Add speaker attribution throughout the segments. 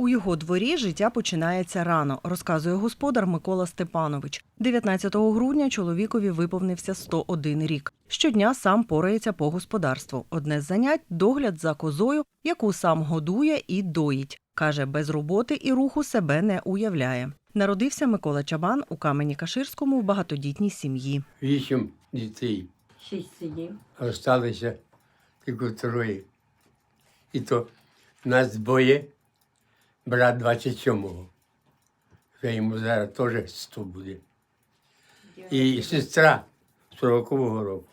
Speaker 1: У його дворі життя починається рано, розказує господар Микола Степанович. 19 грудня чоловікові виповнився 101 рік. Щодня сам порається по господарству. Одне з занять догляд за козою, яку сам годує і доїть. Каже, без роботи і руху себе не уявляє. Народився Микола Чабан у камені Каширському в багатодітній сім'ї.
Speaker 2: Вісім дітей.
Speaker 3: Шість сидів.
Speaker 2: Осталося тільки троє. І то нас двоє, брат 27-го. Вже йому зараз теж 100 буде. І сестра 40-го року.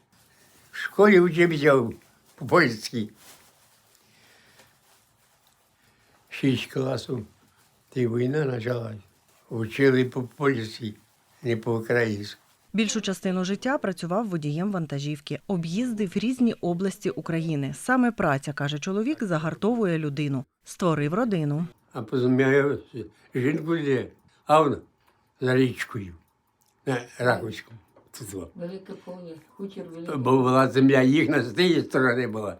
Speaker 2: В школі вчився по-польськи. Шість класів. Та війна почалась. Вчили по-польськи, не по-українськи.
Speaker 1: Більшу частину життя працював водієм вантажівки, об'їздив різні області України. Саме праця, каже чоловік, загартовує людину. Створив родину.
Speaker 2: А позам'яю жінку де, а вона за річкою, на.
Speaker 3: Велике поле, хутір великий.
Speaker 2: Бо була земля їхня з тієї сторони була,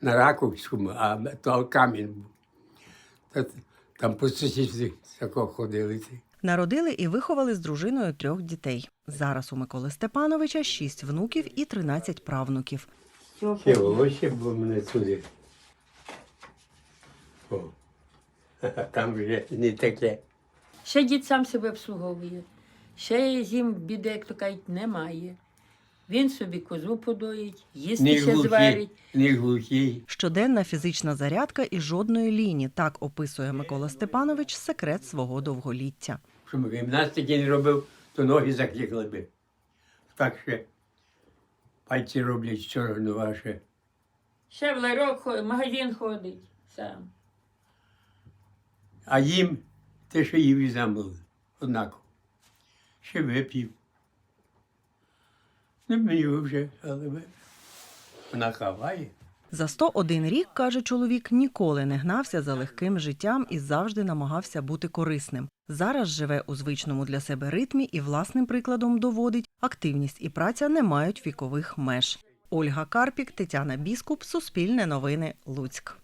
Speaker 2: на Раковському, а то камінь був. Там по сусідстві такого ходили.
Speaker 1: Народили і виховали з дружиною трьох дітей. Зараз у Миколи Степановича шість внуків і 13 правнуків.
Speaker 3: Все,
Speaker 2: Ще волосся було мене сюди. О. А Там вже не таке.
Speaker 3: Ще дід сам себе обслуговує. Ще зім біди, як то кажуть, немає. Він собі козу подоїть, їсти ще зварить.
Speaker 2: ні глухі.
Speaker 1: Щоденна фізична зарядка і жодної ліні. Так описує Микола Степанович секрет свого довголіття.
Speaker 2: Щоб гімнастики не робив, то ноги закликли би. Так ще пальці роблять все одно ваше.
Speaker 3: Ще в ларьок магазин ходить сам.
Speaker 2: А їм те, що їв і замили, однаково. Ще вип'ів. Не мені вже, але вип'ів. Вона хаває.
Speaker 1: За 101 рік, каже чоловік, ніколи не гнався за легким життям і завжди намагався бути корисним. Зараз живе у звичному для себе ритмі і власним прикладом доводить, активність і праця не мають вікових меж. Ольга Карпік, Тетяна Біскуп, Суспільне новини, Луцьк.